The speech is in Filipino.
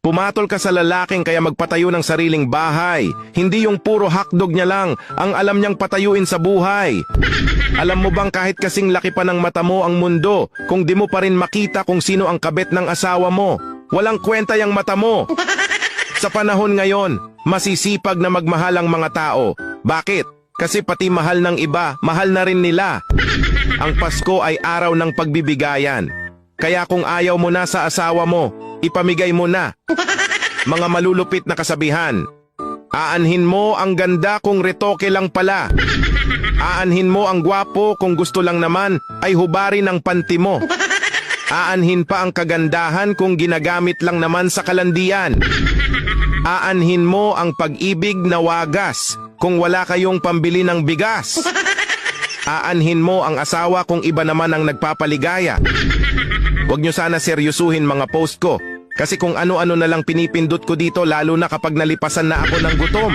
Pumatol ka sa lalaking kaya magpatayo ng sariling bahay. Hindi yung puro hakdog niya lang ang alam niyang patayuin sa buhay. Alam mo bang kahit kasing laki pa ng mata mo ang mundo, kung di mo pa rin makita kung sino ang kabet ng asawa mo, walang kwenta yung mata mo. Sa panahon ngayon, masisipag na magmahal ang mga tao. Bakit? Kasi pati mahal ng iba, mahal na rin nila. Ang Pasko ay araw ng pagbibigayan. Kaya kung ayaw mo na sa asawa mo, ipamigay mo na. Mga malulupit na kasabihan. Aanhin mo ang ganda kung retoke lang pala. Aanhin mo ang gwapo kung gusto lang naman ay hubari ng panty mo. Aanhin pa ang kagandahan kung ginagamit lang naman sa kalandian. Aanhin mo ang pag-ibig na wagas kung wala kayong pambili ng bigas. Aanhin mo ang asawa kung iba naman ang nagpapaligaya. Huwag nyo sana seryosuhin mga post ko. Kasi kung ano-ano na lang pinipindot ko dito lalo na kapag nalipasan na ako ng gutom.